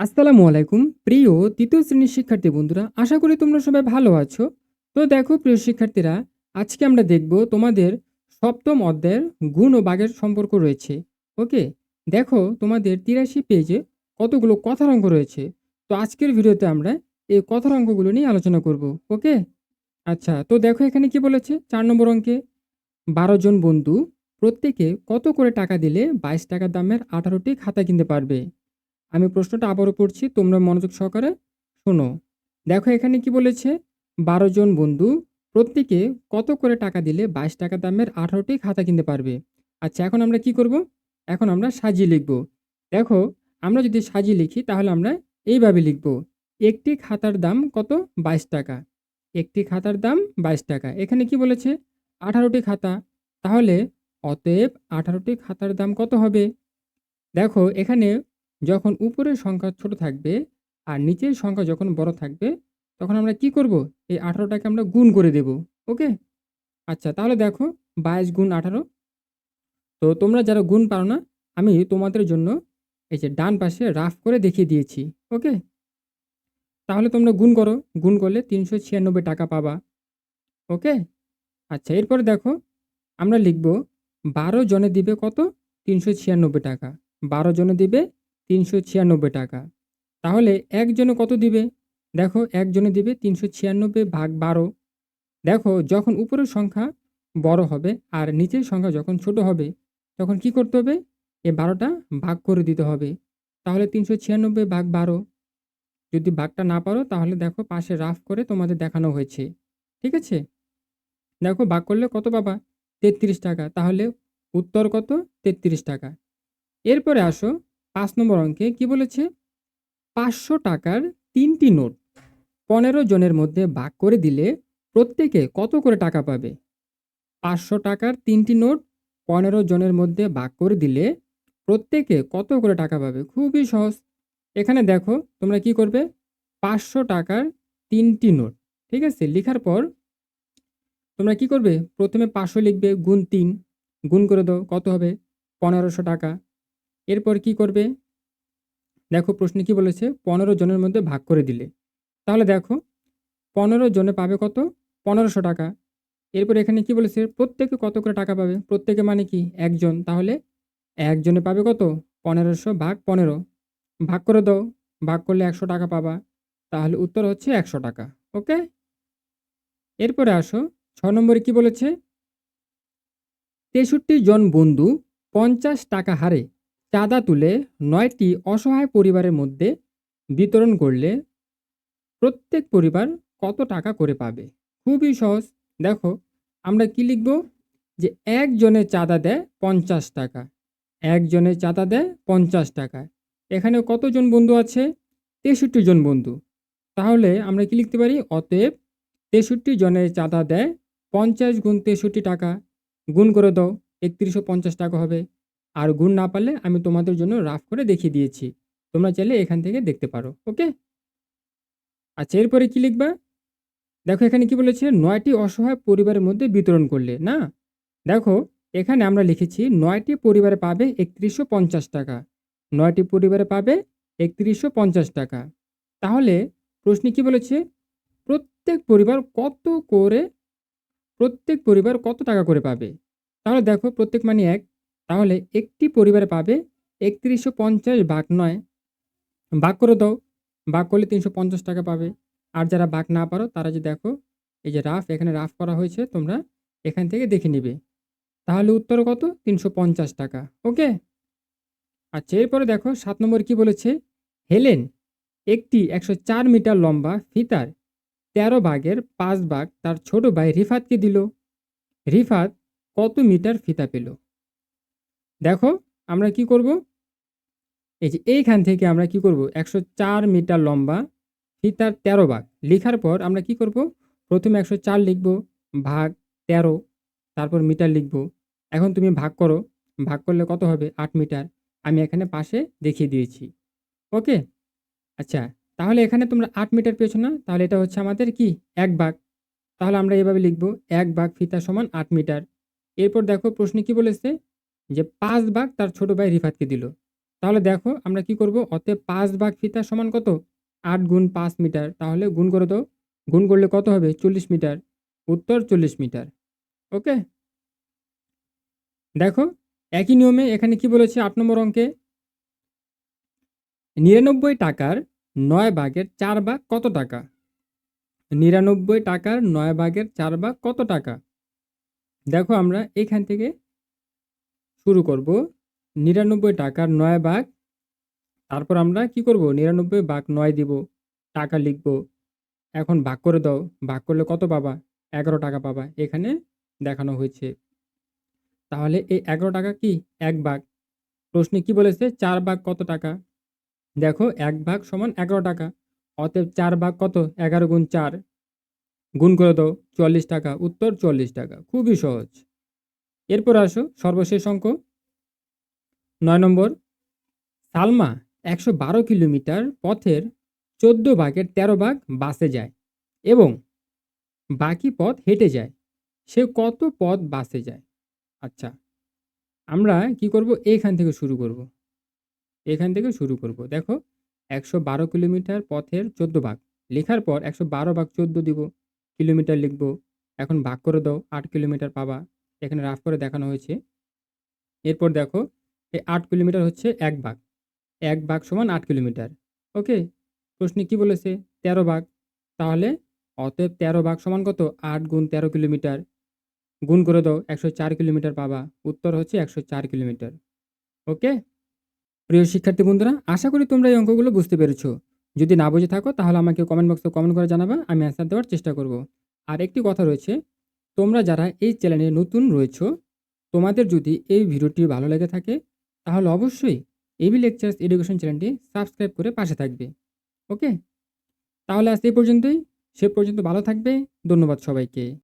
আসসালামু আলাইকুম। প্রিয় তৃতীয় শ্রেণির শিক্ষার্থী বন্ধুরা, আশা করি তোমরা সবাই ভালো আছো। তো দেখো প্রিয় শিক্ষার্থীরা, আজকে আমরা দেখব তোমাদের সপ্তম অধ্যায়ের গুণ ও বাঘের সম্পর্ক রয়েছে। ওকে? দেখো তোমাদের তিরাশি পেজে কতগুলো কথার অঙ্ক রয়েছে। তো আজকের ভিডিওতে আমরা এই কথার অঙ্কগুলো নিয়ে আলোচনা করব। ওকে? আচ্ছা তো দেখো এখানে কি বলেছে? চার নম্বর অঙ্কে, বারো জন বন্ধু, প্রত্যেকে কত করে টাকা দিলে বাইশ টাকা দামের আঠারোটি খাতা কিনতে পারবে? আমি প্রশ্নটা আবারও পড়ছি তোমরা মনোযোগ সহকারে শোনো। দেখো এখানে কি বলেছে, বারো জন বন্ধু, প্রত্যেকে কত করে টাকা দিলে বাইশ টাকা দামের আঠারোটি খাতা কিনতে পারবে? আচ্ছা এখন আমরা কি করব? এখন আমরা সাজিয়ে লিখব। দেখো, আমরা যদি সাজিয়ে লিখি, তাহলে আমরা এইভাবে লিখব, একটি খাতার দাম কত? বাইশ টাকা। একটি খাতার দাম বাইশ টাকা। এখানে কি বলেছে? আঠারোটি খাতা। তাহলে অতএব আঠারোটি খাতার দাম কত হবে? দেখো, এখানে যখন উপরের সংখ্যা ছোট থাকবে আর নিচের সংখ্যা যখন বড় থাকবে, তখন আমরা কি করব? এই আঠারোটাকে আমরা গুণ করে দেব ওকে আচ্ছা তাহলে দেখো বাইশ গুণ আঠারো। তো তোমরা যারা গুণ পারো না, আমি তোমাদের জন্য এই যে ডান পাশে রাফ করে দেখিয়ে দিয়েছি ওকে তাহলে তোমরা গুণ করো, গুণ করলে তিনশো ছিয়ানব্বই টাকা পাবা ওকে আচ্ছা এরপরে দেখো আমরা লিখব, বারো জনে দিবে কত? তিনশো ছিয়ানব্বই টাকা। বারো জনে দিবে তিনশো ছিয়ানব্বই টাকা। তাহলে একজনে কত দিবে? দেখো, একজনে দিবে তিনশো ছিয়ানব্বই ভাগ বারো। দেখো, যখন উপরের সংখ্যা বড় হবে আর নিচের সংখ্যা যখন ছোট হবে, তখন কি করতে হবে? এ বারোটা ভাগ করে দিতে হবে। তাহলে তিনশো ছিয়ানব্বই ভাগ বারো। যদি ভাগটা না পারো, তাহলে দেখো পাশে রাফ করে তোমাদের দেখানো হয়েছে। ঠিক আছে? দেখো, ভাগ করলে কত পাবা? তেত্রিশ টাকা। তাহলে উত্তর কত? তেত্রিশ টাকা। এরপরে আসো পাঁচ নম্বর অঙ্কে কি বলেছে? পাঁচশো টাকার তিনটি নোট পনেরো জনের মধ্যে ভাগ করে দিলে প্রত্যেকে কত করে টাকা পাবে? পাঁচশো টাকার তিনটি নোট পনেরো জনের মধ্যে ভাগ করে দিলে প্রত্যেকে কত করে টাকা পাবে? খুবই সহজ। এখানে দেখো তোমরা কি করবে? পাঁচশো টাকার তিনটি নোট, ঠিক আছে? লেখার পর তোমরা কি করবে? প্রথমে পাঁচশো লিখবে, গুণ তিন, গুণ করে দাও, কত হবে? পনেরোশো টাকা। এরপর কি করবে? দেখো প্রশ্নে কি বলেছে, পনেরো জনের মধ্যে ভাগ করে দিলে। তাহলে দেখো, পনেরো জনে পাবে কত? পনেরোশো টাকা। এরপর এখানে কি বলেছে, প্রত্যেকে কত করে টাকা পাবে? প্রত্যেকে মানে কি? একজন। তাহলে একজনে পাবে কত? পনেরোশো ভাগ পনেরো। ভাগ করে দাও। ভাগ করলে একশো টাকা পাবা। তাহলে উত্তর হচ্ছে একশো টাকা। ওকে? এরপরে আসো। ছ নম্বরে কি বলেছে? তেষট্টি জন বন্ধু পঞ্চাশ টাকা হারে চাঁদা তুলে নয়টি অসহায় পরিবারের মধ্যে বিতরণ করলে প্রত্যেক পরিবার কত টাকা করে পাবে? খুবই সহজ। দেখো, আমরা কি লিখব? যে একজনে চাঁদা দেয় পঞ্চাশ টাকা একজনে চাঁদা দেয় পঞ্চাশ টাকা। এখানে কতজন বন্ধু আছে? তেষট্টি জন বন্ধু। তাহলে আমরা কি লিখতে পারি? অতএব তেষট্টি জনের চাঁদা দেয় পঞ্চাশ গুণ তেষট্টি টাকা। গুণ করে দাও, একত্রিশশো পঞ্চাশ টাকা হবে। আর গুণ না পারলে আমি তোমাদের জন্য রাফ করে দেখিয়ে দিয়েছি। তোমরা চাইলে এখান থেকে দেখতে পারো, ওকে? আচ্ছা এরপরে কি লিখবা? দেখো, এখানে কি বলেছে? নয়টি অসহায় পরিবারের মধ্যে বিতরণ করলে, না? দেখো, এখানে আমরা লিখেছি, নয়টি পরিবারে পাবে একত্রিশশো পঞ্চাশ টাকা। নয়টি পরিবারে পাবে একত্রিশশো পঞ্চাশ টাকা। তাহলে প্রশ্নে কি বলেছে? প্রত্যেক পরিবার কত করে, প্রত্যেক পরিবার কত টাকা করে পাবে? তাহলে দেখো, প্রত্যেক মানে এক তাহলে একটি পরিবারে পাবে একত্রিশশো পঞ্চাশ ভাগ নয়। ভাগ করে দাও। ভাগ করলে তিনশো পঞ্চাশ টাকা পাবে। আর যারা ভাগ না পারো, তারা যে দেখো, এই যে রাফ, এখানে রাফ করা হয়েছে, তোমরা এখান থেকে দেখে নিবে। তাহলে উত্তর কত? তিনশো পঞ্চাশ টাকা। ওকে? আচ্ছা এরপরে দেখো, সাত নম্বর কি বলেছে? হেলেন একটি একশো চার মিটার লম্বা ফিতার তেরো ভাগের পাঁচ ভাগ তার ছোট ভাই রিফাতকে দিল। রিফাত কত মিটার ফিতা পেল? দেখো, আমরা কি করব? এই যে এইখান থেকে আমরা কি করব? একশো চার মিটার লম্বা ফিতার তেরো ভাগ। লেখার পর আমরা কি করব? প্রথমে একশো চার লিখব, ভাগ তেরো, তারপর মিটার লিখব। এখন তুমি ভাগ করো। ভাগ করলে কত হবে? আট মিটার। আমি এখানে পাশে দেখিয়ে দিয়েছি। ওকে? আচ্ছা তাহলে এখানে তোমরা আট মিটার পেয়েছ না? তাহলে এটা হচ্ছে আমাদের কি? এক ভাগ। তাহলে আমরা এভাবে লিখব, এক ভাগ ফিতা সমান আট মিটার। এরপর দেখো প্রশ্নে কি বলেছে? যে পাঁচ ভাগ তার ছোট ভাই রিফাতকে দিল। তাহলে দেখো আমরা কি করব? অতএব পাঁচ ভাগ ফিতা সমান কত? আট গুণ পাঁচ মিটার। তাহলে গুণ করে দাও। গুণ করলে কত হবে? চল্লিশ মিটার। উত্তর চল্লিশ মিটার। ওকে? দেখো, একই নিয়মে এখানে কি বলেছে আট নম্বর অঙ্কে? নিরানব্বই টাকার নয় ভাগের চার ভাগ কত টাকা? নিরানব্বই টাকার নয় ভাগের চার ভাগ কত টাকা? দেখো আমরা এখান থেকে শুরু করব। নিরানব্বই টাকার নয় ভাগ। তারপর আমরা কি করব? নিরানব্বই ভাগ নয় দিব। টাকা লিখব। এখন ভাগ করে দাও। ভাগ করলে কত পাবা? এগারো টাকা পাবা। এখানে দেখানো হয়েছে। তাহলে এই এগারো টাকা কি? এক ভাগ। প্রশ্নে কি বলেছে? চার ভাগ কত টাকা? দেখো, এক ভাগ সমান এগারো টাকা। অতএব চার ভাগ কত? এগারো গুণ চার। গুণ করে দাও। চুয়াল্লিশ টাকা। উত্তর চুয়াল্লিশ টাকা। খুবই সহজ। এরপর আসো সর্বশেষ অঙ্ক। নয় নম্বর, সালমা একশো বারো কিলোমিটার পথের চোদ্দ ভাগের তেরো ভাগ বাসে যায় এবং বাকি পথ হেঁটে যায়। সে কত পথ বাসে যায়? আচ্ছা আমরা কি করব? এইখান থেকে শুরু করব। এখান থেকে শুরু করব। দেখো, একশো বারো কিলোমিটার পথের চোদ্দ ভাগ। লেখার পর একশো বারো ভাগ চোদ্দ দিব। কিলোমিটার লিখব। এখন ভাগ করে দাও, আট কিলোমিটার পাবা। এখানে রাফ করে দেখানো হয়েছে। এরপর দেখো, এই আট কিলোমিটার হচ্ছে এক ভাগ। এক ভাগ সমান আট কিলোমিটার। ওকে? প্রশ্নে কি বলেছে? তেরো ভাগ। তাহলে অতএব তেরো ভাগ সমান কত? আট গুণ তেরো কিলোমিটার। গুণ করে দাও, একশো চার কিলোমিটার পাবা। উত্তর হচ্ছে একশো চার কিলোমিটার। ওকে? প্রিয় শিক্ষার্থী বন্ধুরা, আশা করি তোমরা এই অঙ্কগুলো বুঝতে পেরেছ। যদি না বুঝে থাকো, তাহলে আমাকে কমেন্ট বক্সে কমেন্ট করে জানাবা, আমি অ্যান্সার দেওয়ার চেষ্টা করব। আর একটি কথা রয়েছে তোমরা যারা এই চ্যানেলে নতুন রয়েছ, তোমাদের যদি এই ভিডিওটি ভালো লেগে থাকে, তাহলে অবশ্যই এবি লেকচার্স এডুকেশন চ্যানেলটি সাবস্ক্রাইব করে পাশে থাকবে। ওকে? তাহলে আজ এই পর্যন্তই। সে পর্যন্ত ভালো থাকবে। ধন্যবাদ সবাইকে।